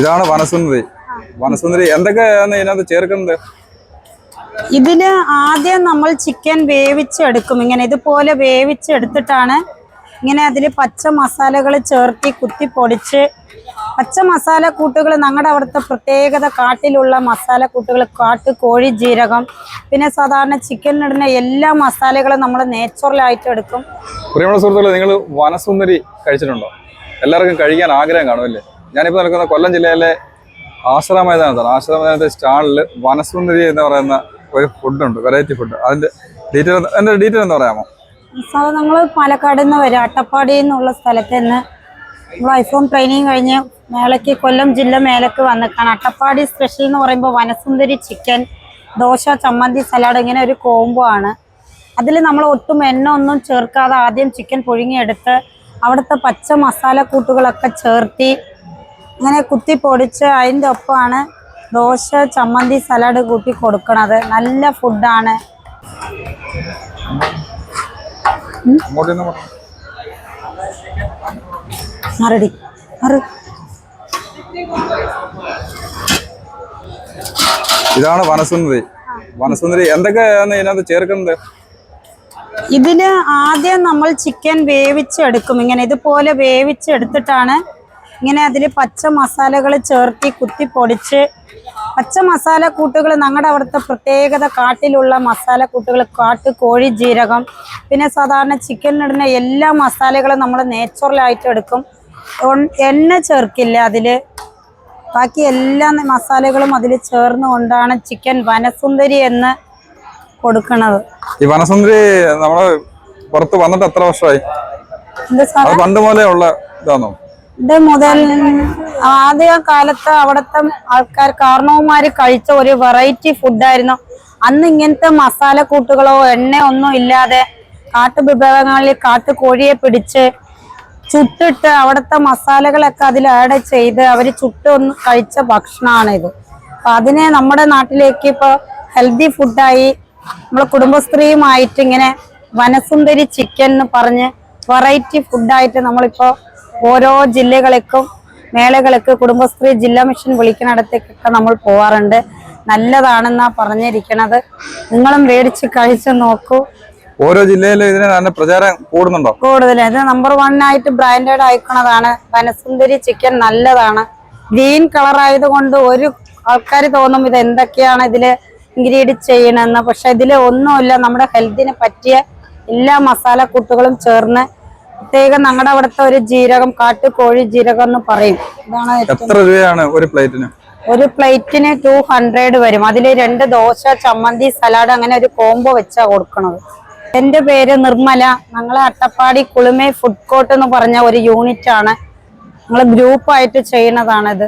ഇതാണ് വനസുന്ദരി. വനസുന്ദരി എന്തൊക്കെയാണ് ഇതിനകത്ത് ചേർക്കുന്നത്? ഇതിൽ ആദ്യം നമ്മൾ ചിക്കൻ വേവിച്ചെടുക്കും. ഇങ്ങനെ ഇതുപോലെ വേവിച്ചെടുത്തിട്ടാണ് ഇങ്ങനെ അതിൽ പച്ച മസാലകൾ ചേർത്തി കുത്തി പൊടിച്ച് പച്ച മസാല കൂട്ടുകൾ ഞങ്ങളുടെ അവിടുത്തെ പ്രത്യേകത കാട്ടിലുള്ള മസാല കൂട്ടുകൾ കാട്ട് കോഴി ജീരകം. പിന്നെ സാധാരണ ചിക്കനിടുന്ന എല്ലാ മസാലകളും നമ്മൾ നേച്ചുറലായിട്ട് എടുക്കും. പ്രിയമുള്ള സുഹൃത്തുക്കളെ നിങ്ങൾ വനസുന്ദരി കഴിച്ചിട്ടുണ്ടോ? എല്ലാവർക്കും കഴിക്കാൻ ആഗ്രഹം കാണുമല്ലേ ഞാനിപ്പോൾ നിൽക്കുന്ന കൊല്ലം ജില്ലയിലെ ആശ്രമ മൈതാനത്താണ് ആശ്രമ മൈതാനത്തെ സ്റ്റാളിൽ വനസുന്ദരി എന്ന് പറയുന്ന ഒരു ഫുഡുണ്ട് വെറൈറ്റി ഫുഡ് അതിന്റെ ഡീറ്റെയിൽ എന്റെ ഡീറ്റെയിൽ എന്ന് പറയാമോ? സാർ നമ്മൾ പാലക്കാട് നിന്ന് വരും. അട്ടപ്പാടി എന്നുള്ള സ്ഥലത്ത് നിന്ന് ഐഫോൺ ട്രെയിനിങ് കഴിഞ്ഞ് മേളയ്ക്ക് കൊല്ലം ജില്ല മേലക്ക് വന്നിട്ടാണ്. അട്ടപ്പാടി സ്പെഷ്യൽ എന്ന് പറയുമ്പോൾ വനസുന്ദരി ചിക്കൻ ദോശ ചമ്മന്തി സലാഡ് ഇങ്ങനെ ഒരു കോംബോ ആണ്. അതിൽ നമ്മൾ ഒട്ടും എണ്ണ ഒന്നും ചേർക്കാതെ ആദ്യം ചിക്കൻ പുഴുങ്ങിയെടുത്ത് അവിടുത്തെ പച്ച മസാല കൂട്ടുകളൊക്കെ ചേർത്തി അങ്ങനെ കുത്തി പൊടിച്ച് അതിന്റെ ഒപ്പമാണ് ദോശ ചമ്മന്തി സലാഡ് കൂട്ടി കൊടുക്കണത്. നല്ല ഫുഡാണ് മറുപടി മറു ഇതാണ് വനസുന്ദരി. വനസുന്ദരി എന്തൊക്കെയാണ് ഇതിനകത്ത് ചേർക്കുന്നത്? ഇതിന് ആദ്യം നമ്മൾ ചിക്കൻ വേവിച്ചെടുക്കും. ഇങ്ങനെ ഇതുപോലെ വേവിച്ചെടുത്തിട്ടാണ് ഇങ്ങനെ അതിൽ പച്ച മസാലകൾ ചേർത്തി കുത്തി പൊടിച്ച് പച്ച മസാല കൂട്ടുകൾ ഞങ്ങളുടെ അവിടുത്തെ പ്രത്യേകത കാട്ടിലുള്ള മസാല കൂട്ടുകൾ കാട്ട് കോഴി ജീരകം പിന്നെ സാധാരണ ചിക്കനിടുന്ന എല്ലാ മസാലകളും നമ്മൾ നേച്ചുറലായിട്ട് എടുക്കും. എണ്ണ ചേർക്കില്ല അതിൽ. ബാക്കി എല്ലാ മസാലകളും അതിൽ ചേർന്നുകൊണ്ടാണ് ചിക്കൻ വനസുന്ദരി എന്ന് കൊടുക്കുന്നത് ഈ വനസുന്ദരി നമ്മൾ പുറത്ത് വന്നിട്ട് എത്ര വർഷമായി? പണ്ട് മുതലേ ഉള്ള ഇതാണോ? ഇത് മുതൽ ആദ്യ കാലത്ത് അവിടുത്തെ ആൾക്കാർ കാരണവന്മാര് കഴിച്ച ഒരു വെറൈറ്റി ഫുഡായിരുന്നു അന്ന് ഇങ്ങനത്തെ മസാല കൂട്ടുകളോ എണ്ണ ഒന്നും ഇല്ലാതെ കാട്ടു വിഭവങ്ങളിൽ കാട്ടുകോഴിയെ പിടിച്ച് ചുട്ടിട്ട് അവിടുത്തെ മസാലകളൊക്കെ അതിൽ ആഡ് ചെയ്ത് അവർ ചുട്ടൊന്ന് കഴിച്ച ഭക്ഷണമാണ് ഇത് അപ്പൊ അതിനെ നമ്മുടെ നാട്ടിലേക്ക് ഇപ്പൊ ഹെൽത്തി ഫുഡായി നമ്മളെ കുടുംബശ്രീയുമായിട്ട് ഇങ്ങനെ വനസുന്ദരി ചിക്കൻ എന്ന് പറഞ്ഞ് വെറൈറ്റി ഫുഡായിട്ട് നമ്മളിപ്പോ ഓരോ ജില്ലകളേക്കും മേളകൾക്ക് കുടുംബശ്രീ ജില്ലാ മിഷൻ വിളിക്കുന്നിടത്തേക്കൊക്കെ നമ്മൾ പോവാറുണ്ട്. നല്ലതാണെന്നാ പറഞ്ഞിരിക്കണത്. നിങ്ങളും മേടിച്ച് കഴിച്ചു നോക്കൂ. ഓരോ ജില്ലയിലും ഇതിന് നല്ല പ്രചാരം കൂടുന്നുണ്ടോ? കൂടുതൽ ഇത് നമ്പർ വൺ ആയിട്ട് ബ്രാൻഡഡ് ആയിക്കുന്നതാണ് വനസുന്ദരി ചിക്കൻ നല്ലതാണ്. ഗ്രീൻ കളർ ആയതുകൊണ്ട് ഒരു ആൾക്കാർ തോന്നും ഇത് എന്തൊക്കെയാണ് ഇതിൽ ഇൻഗ്രീഡിയന്റ് ചെയ്യണമെന്ന് പക്ഷെ ഇതിൽ ഒന്നുമില്ല. നമ്മുടെ ഹെൽത്തിന് പറ്റിയ എല്ലാ മസാല കൂട്ടുകളും ചേർന്ന് പ്രത്യേകം ഞങ്ങളുടെ അവിടുത്തെ ഒരു ജീരകം കാട്ടു കോഴി ജീരകം എന്ന് പറയും. ഇതാണ് എത്ര രൂപയാണ് ഒരു പ്ലേറ്റിന്? ഒരു പ്ലേറ്റിന് ടു ഹൺഡ്രഡ് വരും. അതിൽ രണ്ട് ദോശ ചമ്മന്തി സലാഡ് അങ്ങനെ ഒരു കോംബോ വെച്ചാ കൊടുക്കണത്. എന്റെ പേര് നിർമ്മല. ഞങ്ങൾ അട്ടപ്പാടി കുളിമേ ഫുഡ് കോർട്ട് എന്ന് പറഞ്ഞ ഒരു യൂണിറ്റ് ആണ് ഞങ്ങൾ ഗ്രൂപ്പായിട്ട് ചെയ്യണതാണിത്